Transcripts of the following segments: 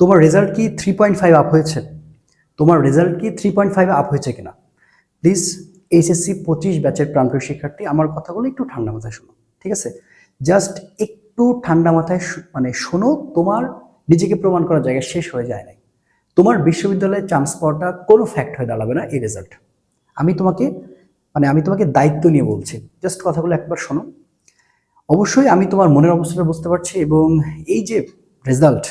তোমার রেজাল্ট কি three point five up হয়েছে? তোমার রেজাল্ট কি থ্রি পয়েন্ট ফাইভ আপ হয়েছে কিনা? প্লিজ এইচএসসি পঁচিশ ব্যাচের প্রান্তীয় শিক্ষার্থী, আমার কথাগুলো একটু ঠান্ডা মাথায় শোনো, ঠিক আছে? জাস্ট একটু ঠান্ডা মাথায় মানে শোনো, তোমার নিজেকে প্রমাণ করার জায়গা শেষ হয়ে যায় নাই। তোমার বিশ্ববিদ্যালয়ে চান্স পাওয়াটা কোনো ফ্যাক্ট হয়ে দাঁড়াবে না এই রেজাল্ট আমি তোমাকে মানে আমি তোমাকে দায়িত্ব নিয়ে বলছি। জাস্ট কথাগুলো একবার শোনো। অবশ্যই আমি তোমার মনের অবস্থাটা বুঝতে পারছি এবং এই যে রেজাল্ট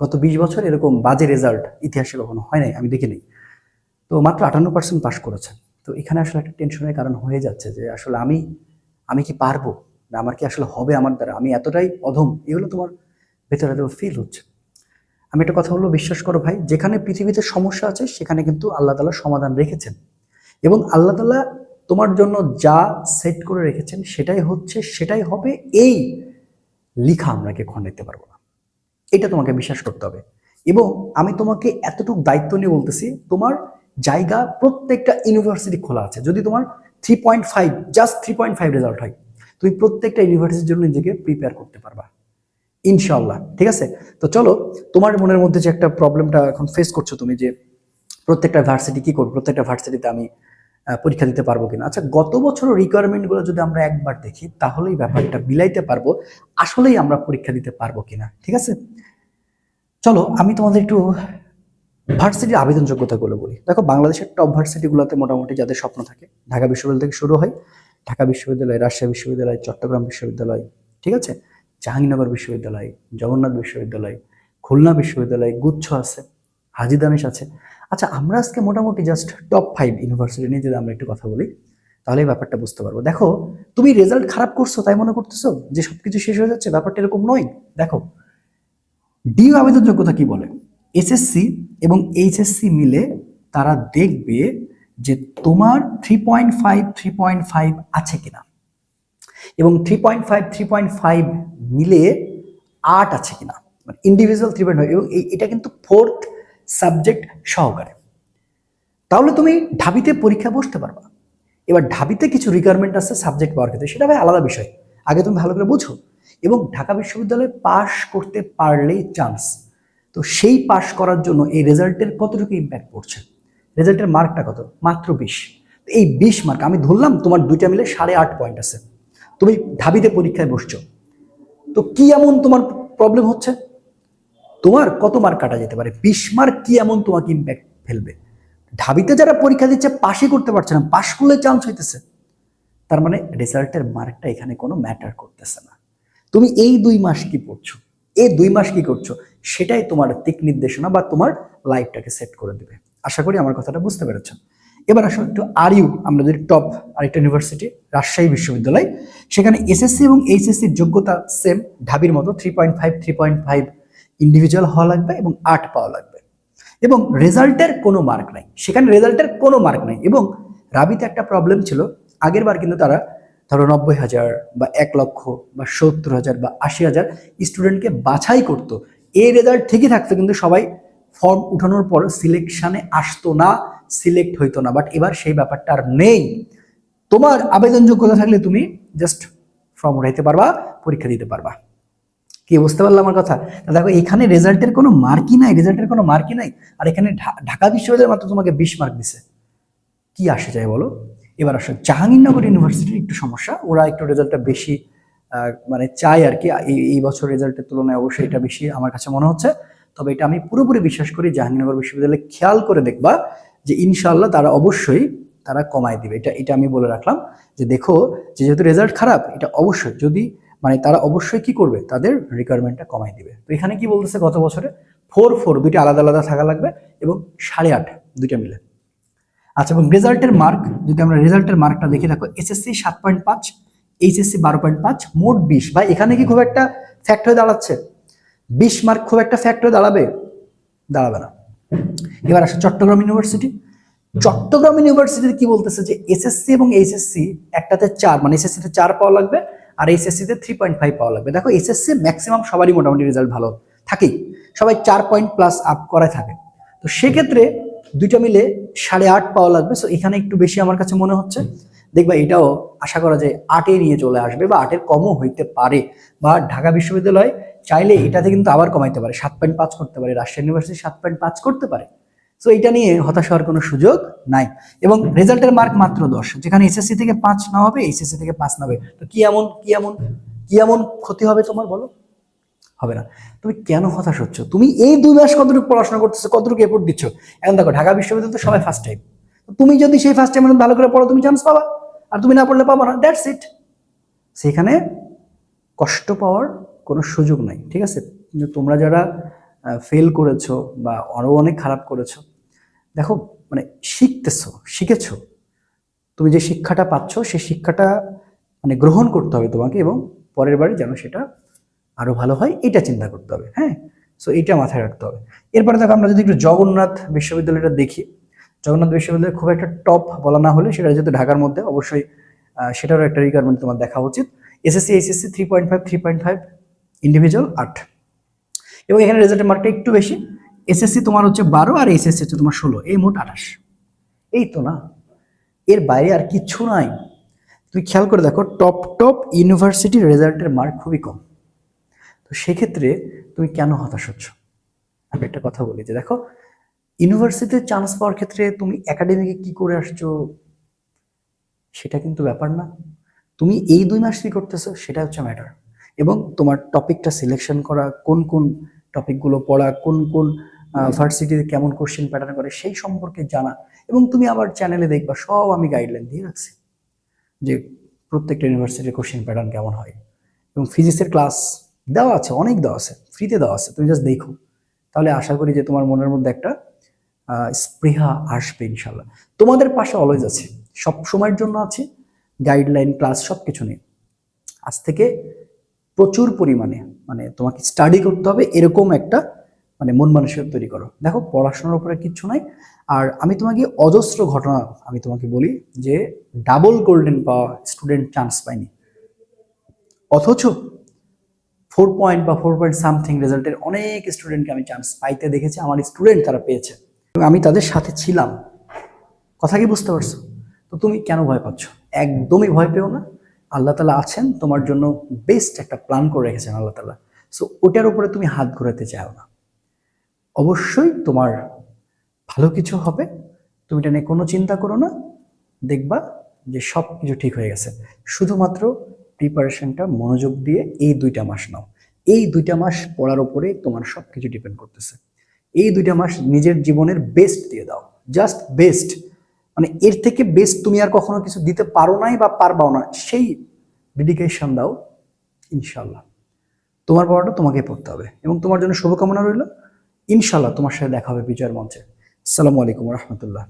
গত বিশ বছর এরকম বাজে রেজাল্ট ইতিহাসে কখনো হয় নাই, আমি দেখিনি তো মাত্র আটান্ন পার্সেন্ট পাস করেছেন। তো এখানে আসলে একটা টেনশনের কারণ হয়ে যাচ্ছে যে আসলে আমি আমি কি পারব? না, আমার কি আসলে হবে আমার দ্বারা? আমি এতটাই অধম, এগুলো তোমার ভেতরে ফিল হচ্ছে। আমি একটা কথা বলব, বিশ্বাস করো ভাই, যেখানে পৃথিবীতে সমস্যা আছে, সেখানে কিন্তু আল্লাহ তালা সমাধান রেখেছেন। এবং আল্লাহ তালা তোমার জন্য যা সেট করে রেখেছেন, সেটাই হচ্ছে, সেটাই হবে এই লিখা আমরা খণ্ডাইতে পারব না। এটা তোমাকে বিশ্বাস করতে হবে। এবং আমি তোমাকে এতটুকু দায়িত্ব নিয়ে বলতেছি, তোমার জায়গা প্রত্যেকটা ইউনিভার্সিটি খোলা আছে। যদি তোমার three point five just three point five result হয়, তুমি প্রত্যেকটা ইউনিভার্সিটির জন্য নিজেকে প্রিপেয়ার করতে পারবা। ইনশাল্লাহ ঠিক আছে? তো চলো, তোমার মনের মধ্যে যে একটা প্রবলেমটা এখন ফেস করছ তুমি যে প্রত্যেকটা ভার্সিটি কি করব, প্রত্যেকটা ভার্সিটিতে আমি পরীক্ষা দিতে পারব কিনা। আচ্ছা গত বছর রিকোয়ারমেন্টগুলো যদি আমরা একবার দেখি, তাহলেই ব্যাপারটা বিলাইতে পারব, আসলেই আমরা পরীক্ষা দিতে পারব কিনা, ঠিক আছে? চলো, আমি তোমাদের একটু ভার্সিটির আবেদন যোগ্যতাগুলো বলি। দেখো, বাংলাদেশের টপ ভার্সিটিগুলোতে মোটামুটি যাদের স্বপ্ন থাকে, ঢাকা বিশ্ববিদ্যালয় থেকে শুরু হয়, ঢাকা বিশ্ববিদ্যালয়, রাজশাহী বিশ্ববিদ্যালয়, চট্টগ্রাম বিশ্ববিদ্যালয়, ঠিক আছে? জাহাঙ্গীরনগর বিশ্ববিদ্যালয়, জগন্নাথ বিশ্ববিদ্যালয়, খুলনা বিশ্ববিদ্যালয়, গুচ্ছ আছে। হাজি দানিশ আছে। আচ্ছা আমরা আজকে মোটামুটি জাস্ট টপ ফাইভ ইউনিভার্সিটি নিয়ে যদি আমরা একটু কথা বলি, তাহলে এই ব্যাপারটা বুঝতে পারব। দেখো, তুমি রেজাল্ট খারাপ করছ, তাই মনে করতেছো যে সব কিছু শেষ হয়ে যাচ্ছে? ব্যাপারটা এরকম নয়। দেখো, ডিউ আবেদন যোগ্যতা কি বলে? এসএসসি এবং এইচএসসি মিলে তারা দেখবে যে তোমার three point five three point five আছে কিনা। এবং three point five three point five মিলে আট আছে কিনা। ইন্ডিভিজুয়াল থ্রি পয়েন্ট ফাইভ এবং এটা কিন্তু ফোর্থ সাবজেক্ট সহকারে। তাহলে তুমি ঢাবিতে পরীক্ষা বসতে পারবা। এবার ঢাবিতে কিছু রিকোয়ারমেন্ট আছে সাবজেক্ট পাওয়ার ক্ষেত্রে, সেটা ভাই আলাদা বিষয়। আগে তুমি ভালো করে বুঝো। এবং ঢাকা বিশ্ববিদ্যালয়ে পাশ করতে পারলেই চান্স তো সেই পাশ করার জন্য এই রেজাল্টের কতটুকু ইম্প্যাক্ট পড়ছে? রেজাল্টের মার্কটা কত? মাত্র বিশ। এই বিশ মার্ক আমি ধরলাম তোমার দুইটা মিলে সাড়ে আট পয়েন্ট আছে। তুমি ঢাবিতে পরীক্ষায় বসছো। তো কি এমন তোমার প্রবলেম হচ্ছে? তোমার কত মার্ক কাটা যেতে পারে? বিশ মার্ক কি এমন তোমাকে ইম্প্যাক্ট ফেলবে? ঢাবিতে যারা পরীক্ষা দিচ্ছে পাশই করতে পারছে না পাশ করলে চান্স হইতেছে। তার মানে রেজাল্টের মার্কটা এখানে কোনো ম্যাটার করতেছে না। তুমি এই দুই মাস কি পড়ছো? এই দুই মাস কি করছ? সেটাই তোমার দিক নির্দেশনা বা তোমার লাইফটাকে সেট করে দেবে। আশা করি আমার কথাটা বুঝতে পেরেছ এবার আসলে একটু আর ইউ আমরা যদি টপ আরেকটা ইউনিভার্সিটি রাজশাহী বিশ্ববিদ্যালয়। সেখানে এসএসসি এবং এইচএসসির যোগ্যতা সেম ঢাবির মতো three point five three point five individual হওয়া লাগবে এবং আট পাওয়া লাগবে। এবং রেজাল্টের কোনো মার্ক নাই। সেখানে রেজাল্টের কোনো মার্ক নাই। এবং রাবিতে একটা প্রবলেম ছিল। আগের বার কিন্তু তারা ধরো নব্বই হাজার বা এক লক্ষ বা সত্তর হাজার বা আশি হাজার স্টুডেন্টকে বাছাই করতো। এই রেজাল্ট ঠিকই থাকতো কিন্তু সবাই ফর্ম উঠানোর পর সিলেকশানে আসতো না সিলেক্ট হইতো না। বাট এবার সেই ব্যাপারটা আর নেই। তোমার আবেদন যোগ্যতা থাকলে তুমি জাস্ট ফর্ম উঠাইতে পারবা, পরীক্ষা দিতে পারবা। কি বুঝতে পারলাম আমার কথা? দেখো, এখানে রেজাল্টের কোনো মার্কই নাই রেজাল্টের কোনো মার্কই নাই। আর এখানে ঢাকা বিশ্ববিদ্যালয় মাত্র তোমাকে বিশ মার্ক দিছে। কি আসে যায় বলো? এবার আসো, জাহাঙ্গীরনগর ইউনিভার্সিটির একটু সমস্যা। ওরা একটু রেজাল্টটা বেশি মানে চাই আর কি। এই বছর রেজাল্টের তুলনায় অবশ্যই এটা বেশি আমার কাছে মনে হচ্ছে। তবে এটা আমি পুরোপুরি বিশ্বাস করি, জাহাঙ্গীরনগর বিশ্ববিদ্যালয়ে খেয়াল করে দেখবা যে ইনশাল্লাহ তারা অবশ্যই তারা কমায় দিবে। এটা এটা আমি বলে রাখলাম যে দেখো যেহেতু রেজাল্ট খারাপ, এটা অবশ্যই যদি মানে তারা অবশ্যই কি করবে? তাদের রিকোয়ারমেন্টটা কমাই দিবে। তো এখানে কি বলতেছে গত বছরে? ফোর ফোর দুইটা আলাদা আলাদা থাকা লাগবে এবং সাড়ে আট, দুইটা মিলে। আচ্ছা এবং রেজাল্টের মার্ক যদি আমরা রেজাল্টের মার্কটা দেখে, দেখো এসএসসি সাত পয়েন্ট পাঁচ এইচএসসি বারো পয়েন্ট পাঁচ, মোট বিশ। ভাই, এখানে কি খুব একটা ফ্যাক্ট হয়ে দাঁড়াচ্ছে? বিশ মার্ক খুব একটা ফ্যাক্ট হয়ে দাঁড়াবে? দাঁড়াবে না। এবার আসে, চট্টগ্রাম ইউনিভার্সিটি চট্টগ্রাম ইউনিভার্সিটিতে কি বলতেছে যে এসএসসি এবং এইচএসসি একটাতে চার মানে এসএসসিতে চার পাওয়া লাগবে আর এইচএসসিতে থ্রি পয়েন্ট ফাইভ পাওয়া লাগবে। দেখো এসএসসি ম্যাক্সিমাম সবারই মোটামুটি রেজাল্ট ভালো। থাকেই। সবাই চার পয়েন্ট প্লাস আপ করায় থাকে। তো সেক্ষেত্রে দুইটা মিলে সাড়ে আট পাওয়া লাগবে। সো এখানে একটু বেশি আমার কাছে মনে হচ্ছে। দেখবা এটাও আশা করা যায় আটে নিয়ে চলে আসবে বা আটের কমও হইতে পারে। বা ঢাকা বিশ্ববিদ্যালয় চাইলে এটাতে কিন্তু আবার কমাইতে পারে। সাত পয়েন্ট পাঁচ করতে পারে। রাজশাহী ইউনিভার্সিটি সাত পয়েন্ট পাঁচ করতে পারে। সো এটা নিয়ে হতাশ হওয়ার কোনো সুযোগ নাই। এবং রেজাল্টের মার্ক মাত্র দশ, যেখানে এসএসসি থেকে পাঁচ না হবে এইচএসসি থেকে পাঁচ না হবে। তো কি এমন কি এমন কি এমন ক্ষতি হবে তোমার বলো? হবে না। তুমি কেন হতাশ হচ্ছ? তুমি এই দুই মাস কতটুকু পড়াশোনা করতেছো, কতটুকু এফোর্ট দিচ্ছ? এখন দেখো, ঢাকা বিশ্ববিদ্যালয় তো সবাই ফার্স্ট টাইম তুমি যদি সেই ফার্স্ট টাইম ভালো করে পড়ো, তুমি চান্স পাবা। আর তুমি না পড়লে পাবা না দ্যাটস ইট সেখানে কষ্ট পাওয়ার কোনো সুযোগ নাই, ঠিক আছে? তোমরা যারা ফেল করেছ বা আরও অনেক খারাপ করেছ দেখো মানে শিখতেছো, শিখেছো। তুমি যে শিক্ষাটা পাচ্ছ, সেই শিক্ষাটা মানে গ্রহণ করতে হবে তোমাকে এবং পরের বারে যেন সেটা আরও ভালো হয়, এটা চিন্তা করতে হবে হ্যাঁ? সো এটা মাথায় রাখতে হবে। এরপরে দেখো, আমরা যদি একটু জগন্নাথ বিশ্ববিদ্যালয়টা দেখি। জগন্নাথ বিশ্ববিদ্যালয় খুব একটা টপ বলা না হলে সেটা যেহেতু ঢাকার মধ্যে, অবশ্যই সেটারও একটা রিকোয়ারমেন্ট তোমার দেখা উচিত। SSC HSC three point five three point five individual আট এবং এখানে রেজাল্টের মার্কটা একটু বেশি। এসএসসি তোমার হচ্ছে বারো আর এইচএসসি হচ্ছে তোমার ষোলো, এই মোট আঠাশ। এই তো না? এর বাইরে আর কিচ্ছু নাই। তুমি খেয়াল করে দেখো টপ টপ ইউনিভার্সিটির রেজাল্টের মার্ক খুবই কম। তো সেক্ষেত্রে তুমি কেন হতাশ হচ্ছ? আমি একটা কথা বলি যে দেখো ইউনিভার্সিটিতে চান্স পাওয়ার ক্ষেত্রে তুমি একাডেমিকে কি করে আসছো? সেটা কিন্তু ব্যাপার না। তুমি এই দুই মাস কি করতেছো, সেটা হচ্ছে ম্যাটার এবং তোমার টপিকটা সিলেকশন করা, কোন কোন টপিকগুলো পড়া, কোন কোন ভার্সিটিতে কেমন কোশ্চেন প্যাটার্ন করে সেই সম্পর্কে জানা। এবং তুমি আমার চ্যানেলে দেখবা সব আমি গাইডলাইন দিয়ে রাখছি যে প্রত্যেকটা ইউনিভার্সিটির কোশ্চেন প্যাটার্ন কেমন হয়। এবং ফিজিক্সের ক্লাস দেওয়া আছে অনেক দেওয়া আছে ফ্রিতে দেওয়া আছে তুমি জাস্ট দেখো। তাহলে আশা করি যে তোমার মনের মধ্যে একটা স্পৃহা আসবে ইনশাল্লাহ তোমাদের পাশে অলওয়েজ আছে সব সময়ের জন্য আছে গাইডলাইন ক্লাস সব কিছু নেই আজ থেকে প্রচুর পরিমাণে মানে তোমাকে স্টাডি করতে হবে এরকম একটা মানে মন মানসিকতা তৈরি করো। দেখো, পড়াশোনার উপরে কিচ্ছু নাই। আর আমি তোমাকে অজস্র ঘটনা আমি তোমাকে বলি যে ডাবল গোল্ডেন পাওয়া স্টুডেন্ট চান্স পায়নি অথচ ফোর পয়েন্ট বা ফোর পয়েন্ট সামথিং রেজাল্টের অনেক স্টুডেন্টকে আমি চান্স পাইতে দেখেছি, আমার স্টুডেন্ট তারা পেয়েছে। আমি তাদের সাথে ছিলাম। কথা কি বুঝতে পারছ? তো তুমি কেন ভয় পাচ্ছ? একদমই ভয় পেও না। আল্লাহ তালা আছেন, তোমার জন্য বেস্ট একটা প্ল্যান করে রেখেছেন আল্লাহ তালা। সো ওটার উপরে তুমি হাত ঘোরাতে চাও না। অবশ্যই তোমার ভালো কিছু হবে। তুমি এটা নিয়ে কোনো চিন্তা করো না। দেখবা যে সব কিছু ঠিক হয়ে গেছে। শুধুমাত্র প্রিপারেশনটা মনোযোগ দিয়ে এই দুইটা মাস নাও। এই দুইটা মাস পড়ার উপরে তোমার সব কিছু ডিপেন্ড করতেছে। এই দুইটা মাস নিজের জীবনের বেস্ট দিয়ে দাও। জাস্ট বেস্ট মানে এর থেকে বেস্ট তুমি আর কখনো কিছু দিতে পারো নাই বা পারবাও না, সেই ডেডিকেশন দাও ইনশাল্লাহ তোমার পড়াটা তোমাকে পড়তে হবে এবং তোমার জন্য শুভকামনা রইল। ইনশাল্লাহ তোমার সাথে দেখা হবে বিজয়ের মঞ্চে। সালামু আলাইকুম রহমতুল্লাহ।